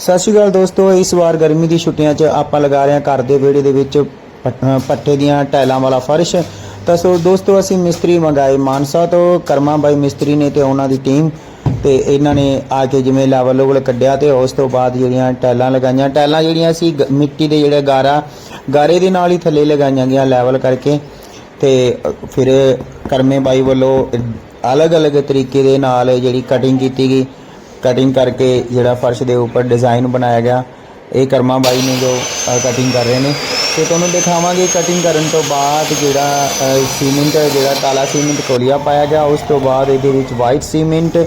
ਸਤਿ ਸ਼੍ਰੀ ਅਕਾਲ ਦੋਸਤੋ, ਇਸ ਵਾਰ ਗਰਮੀ ਦੀ ਛੁੱਟੀਆਂ 'ਚ ਆਪਾਂ ਲਗਾ ਰਹੇ ਹਾਂ ਘਰ ਦੇ ਵਿਹੜੇ ਦੇ ਵਿੱਚ ਪੱਠੇ ਦੀਆਂ ਟਾਈਲਾਂ ਵਾਲਾ ਫਰਸ਼। ਤਾਂ ਸੋ ਦੋਸਤੋ, ਅਸੀਂ ਮਿਸਤਰੀ ਮੰਗਾਏ ਮਾਨਸਾ ਤੋਂ, ਕਰਮਾ ਬਾਈ ਮਿਸਤਰੀ ਨੇ ਤੇ ਉਹਨਾਂ ਦੀ ਟੀਮ ਤੇ ਇਹਨਾਂ ਨੇ ਆ ਕੇ ਜਿਵੇਂ ਲੈਵਲ ਲੋਵਲ ਕੱਢਿਆ ਤੇ ਉਸ ਤੋਂ ਬਾਅਦ ਜਿਹੜੀਆਂ ਟਾਈਲਾਂ ਲਗਾਈਆਂ। ਟਾਈਲਾਂ ਜਿਹੜੀਆਂ ਸੀ, ਗ- ਮਿੱਟੀ ਦੇ ਜਿਹੜੇ ਗਾਰਾ, ਗਾਰੇ ਦੇ ਨਾਲ ਹੀ ਥੱਲੇ ਲਗਾਈਆਂ ਗਈਆਂ ਲੈਵਲ ਕਰਕੇ ਤੇ ਫਿਰ ਕਰਮੇ ਬਾਈ ਵੱਲੋਂ ਅਲੱਗ-ਅਲੱਗ ਤਰੀਕੇ ਦੇ ਨਾਲ ਜਿਹੜੀ ਕਟਿੰਗ ਕੀਤੀ ਗਈ। ਕਟਿੰਗ ਕਰਕੇ ਜਿਹੜਾ ਫਰਸ਼ ਦੇ ਉੱਪਰ ਡਿਜ਼ਾਈਨ ਬਣਾਇਆ ਗਿਆ। ਇਹ ਕਰਮਾ ਬਾਈ ਨੇ ਜੋ ਕਟਿੰਗ ਕਰ ਰਹੇ ਨੇ। ਤੇ ਤੁਹਾਨੂੰ ਦਿਖਾਵਾਂਗੇ ਕਟਿੰਗ ਕਰਨ ਤੋਂ ਬਾਅਦ ਜਿਹੜਾ ਸੀਮੈਂਟ ਜਿਹੜਾ ਕਾਲਾ ਸੀਮੈਂਟ ਕੋਲੀਆ ਪਾਇਆ ਗਿਆ ਉਸ ਤੋਂ ਬਾਅਦ ਇਹਦੇ ਵਿੱਚ ਵਾਈਟ ਸੀਮੈਂਟ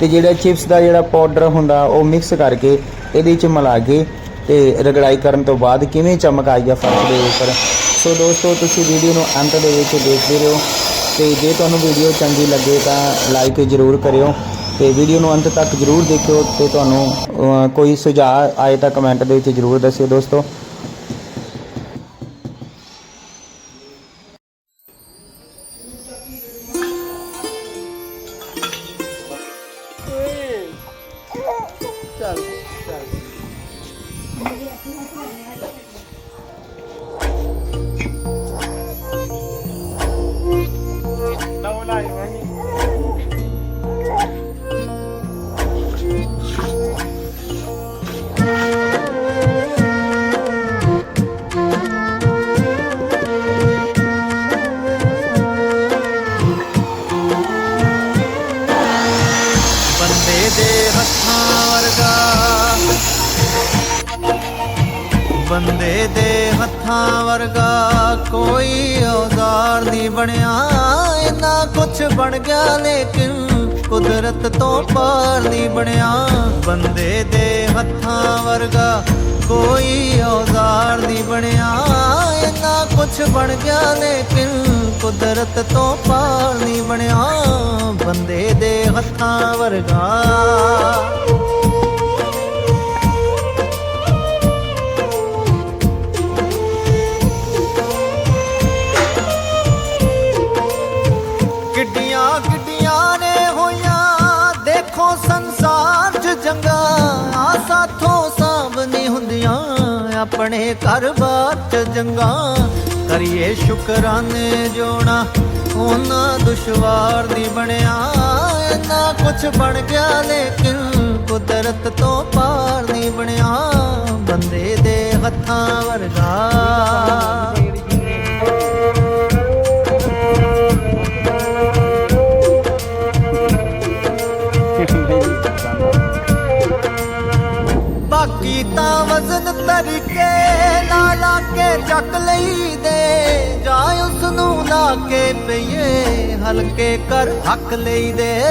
ਤੇ ਜਿਹੜਾ ਚਿਪਸ ਦਾ ਜਿਹੜਾ ਪਾਊਡਰ ਹੁੰਦਾ ਉਹ ਮਿਕਸ ਕਰਕੇ ਇਹਦੇ ਵਿੱਚ ਮਿਲਾ ਕੇ ਤੇ ਰਗੜਾਈ ਕਰਨ ਤੋਂ ਬਾਅਦ ਕਿਵੇਂ ਚਮਕ ਆਈ ਆ ਫਰਸ਼ ਦੇ ਉੱਪਰ। ਸੋ ਦੋਸਤੋ ਤੁਸੀਂ ਵੀਡੀਓ ਨੂੰ ਅੰਤ ਦੇ ਵਿੱਚ ਦੇਖਦੇ ਰਹੋ। ਤੇ ਜੇ ਤੁਹਾਨੂੰ ਵੀਡੀਓ ਚੰਗੀ ਲੱਗੇ ਤਾਂ ਲਾਈਕ ਜ਼ਰੂਰ ਕਰਿਓ। ਤੇ ਵੀਡੀਓ ਨੂੰ ਅੰਤ ਤੱਕ ਜ਼ਰੂਰ ਦੇਖਿਓ ਤੇ ਤੁਹਾਨੂੰ ਅਹ, ਕੋਈ ਸੁਝਾਅ ਆਏ ਤਾਂ ਕਮੈਂਟ ਦੇ ਵਿੱਚ ਜ਼ਰੂਰ ਦੱਸਿਓ ਦੋਸਤੋ। ਬੰਦੇ ਦੇ ਹੱਥਾਂ ਵਰਗਾ ਕੋਈ ਔਜ਼ਾਰ ਨਹੀਂ ਬਣਿਆ। ਇੰਨਾ ਕੁਛ ਬਣ ਗਿਆ, ਲੇਕਿਨ ਕੁਦਰਤ ਤੋਂ ਪਾਰ ਨਹੀਂ ਬਣਿਆ। ਬੰਦੇ ਦੇ ਹੱਥਾਂ ਵਰਗਾ ਕੋਈ ਔਜ਼ਾਰ ਨਹੀਂ ਬਣਿਆ। ਇੰਨਾ ਕੁਛ ਬਣ ਗਿਆ, ਲੇਕਿਨ ਕੁਦਰਤ ਤੋਂ ਪਾਰ ਨਹੀਂ ਬਣਿਆ। ਬੰਦੇ ਦੇ ਹੱਥਾਂ ਵਰਗਾ ਸੰਸਾਰ ਆ ਸਾਥੋਂ ਸਾਂਭ ਨਹੀਂ ਹੁੰਦੀਆਂ, ਆਪਣੇ ਘਰ-ਬਾਰ 'ਚ ਜੰਗਾਂ। ਕਰੀਏ ਸ਼ੁਕਰਾਨੇ ਜੋਣਾ ਉਹਨਾਂ ਦੁਸ਼ਵਾਰ ਨਹੀਂ ਬਣਿਆ। ਇੰਨਾ ਕੁਛ ਬਣ ਗਿਆ, ਲੇਕਿਨ ਕੁਦਰਤ ਤੋਂ ਪਾਰ ਨਹੀਂ ਬਣਿਆ। ਬੰਦੇ ਦੇ ਹੱਥਾਂ ਵਰਗਾ। ਵਜ਼ਨ ਲਾ ਲਾ ਕੇ ਚੱਕ ਲਈਦੇ। ਜਾਂ ਉਸ ਨੂੰ ਲਾ ਕੇ ਪਈਏ, ਹਲਕੇ ਕਰ ਹੱਕ ਲਈਦੇ।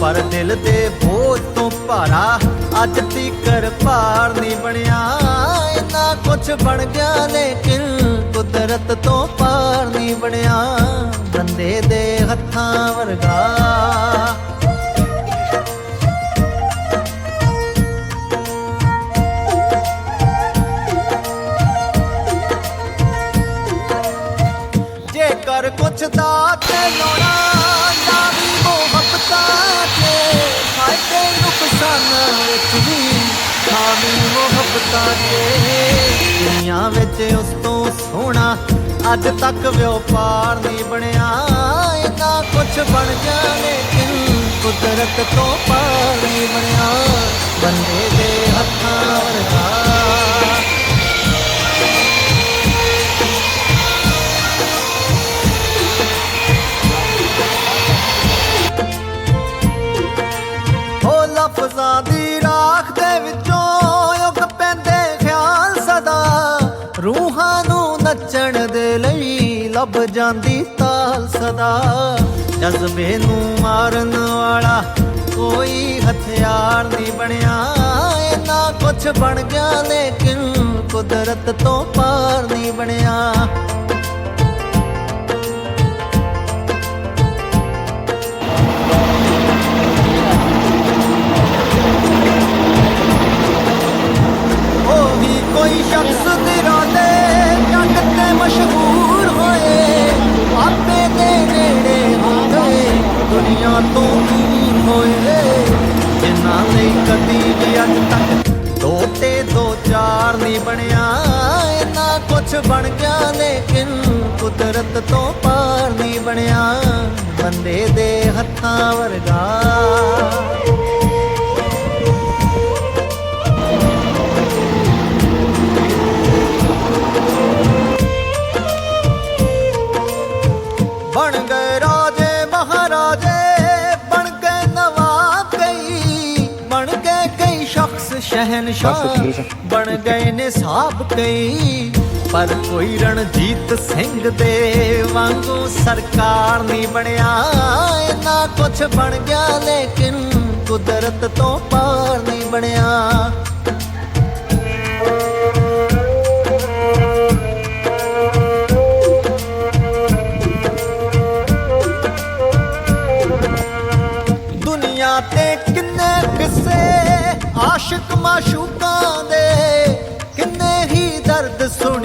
ਪਰ ਦਿਲ ਦੇ ਬੋਝ ਤੋਂ ਭਾਰਾ ਅੱਜ ਤੀਕਰ ਭਾਰ ਨਹੀਂ ਬਣਿਆ। ਇੰਨਾ ਕੁਛ ਬਣ ਗਿਆ ਲੇਕਿਨ ਕੁਦਰਤ ਤੋਂ ਪਾਰ ਨਹੀਂ ਬਣਿਆ। ਬੰਦੇ ਦੇ ਹੱਥਾਂ ਵਰਗਾ ਜੇਕਰ ਤੇ ਲੋਣਾ ਨਾ ਵੀ ਮੁਹੱਬਤਾਂ ਤੇ ਫਾਇਦੇ ਨੁਕਸਾਨ ਵਿੱਚ ਵੀ ਖਾਮੀ ਮੁਹੱਬਤਾਂ ਤੇ ਦੁਨੀਆ ਵਿੱਚ ਉਸ ਤੋਂ ਸੋਹਣਾ ਅੱਜ ਤੱਕ ਵਪਾਰ ਨਹੀਂ ਬਣਿਆ। ਇੰਨਾ ਕੁਛ ਬਣ ਜਾਣੇ ਲੇਕਿਨ ਕੁਦਰਤ ਤੋਂ ਪਾਰ ਨਹੀਂ ਬਣਿਆ। ਬੰਦੇ ਦੇ ਹੱਥਾਂ ਲਈ ਜਾਂਦੀ ਤਾਲ ਸਦਾ। ਜਜ਼ਬੇ ਨੂੰ ਮਾਰਨ ਵਾਲਾ ਕੋਈ ਹਥਿਆਰ ਨਹੀਂ ਬਣਿਆ। ਇੰਨਾ ਕੁਛ ਬਣ ਗਿਆ ਲੇਕਿਨ ਕੁਦਰਤ ਤੋਂ ਪਾਰ ਨਹੀਂ ਬਣਿਆ। ਬਣ ਗਿਆ ਲੇਕਿਨ ਕੁਦਰਤ ਤੋਂ ਪਾਰ ਨਹੀਂ ਬਣਿਆ। ਬੰਦੇ ਦੇ ਹੱਥਾਂ ਵਰਗਾ। ਬਣ ਗਏ ਰਾਜੇ ਮਹਾਰਾਜੇ ਬਣ ਗਏ ਨਵਾਬ ਕਈ। ਬਣ ਗਏ ਕਈ ਸ਼ਖਸ ਸ਼ਹਿਨਸ਼ਾਹ। ਬਣ ਗਏ ਨੇ ਸਾਬ ਕਈ। ਪਰ ਕੋਈ ਰਣਜੀਤ ਸਿੰਘ ਦੇ ਵਾਂਗੂ ਸਰਕਾਰ ਨਹੀਂ ਬਣਿਆ। ਇੰਨਾ ਕੁਛ ਬਣ ਗਿਆ ਲੇਕਿਨ ਕੁਦਰਤ ਤੋਂ ਪਾਰ ਨਹੀਂ ਬਣਿਆ।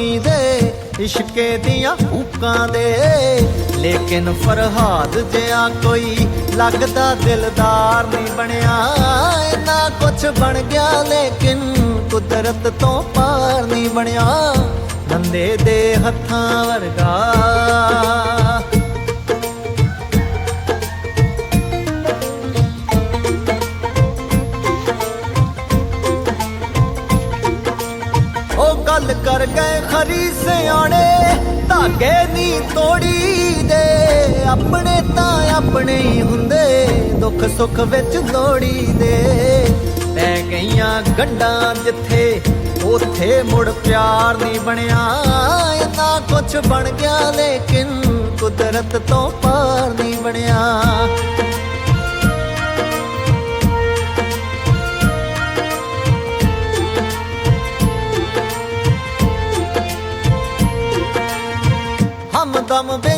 ਦਰਦ ਦੇ ਇਸ਼ਕੇ ਦੀਆਂ ਹੂਕਾਂ ਦੇ। ਲੇਕਿਨ ਫਰਹਾਦ ਜਿਹਾ ਕੋਈ ਲੱਗਦਾ ਦਿਲਦਾਰ ਨਹੀਂ ਬਣਿਆ। ਇੰਨਾ ਕੁਛ ਬਣ ਗਿਆ, ਲੇਕਿਨ ਕੁਦਰਤ ਤੋਂ ਪਾਰ ਨਹੀਂ ਬਣਿਆ। ਬੰਦੇ ਦੇ ਹੱਥਾਂ ਵਰਗਾ। ਗੱਲ ਗਏ ਖਰੀ ਸਿਆਣੇ, ਧਾਗੇ ਨੀ ਤੋੜੀ ਦੇ। ਆਪਣੇ ਤਾਂ ਆਪਣੇ ਹੀ ਹੁੰਦੇ, ਦੁੱਖ ਸੁੱਖ ਵਿੱਚ ਲੋੜੀ ਦੇ। ਪੈ ਗਈਆਂ ਗੰਢਾਂ ਜਿੱਥੇ, ਉਥੇ ਮੁੜ ਪਿਆਰ ਨਹੀਂ ਬਣਿਆ। ਇੰਨਾ ਕੁਛ ਬਣ ਗਿਆ, ਲੇਕਿਨ ਕੁਦਰਤ ਤੋਂ ਪਾਰ ਨਹੀਂ ਬਣਿਆ। dumb a bit.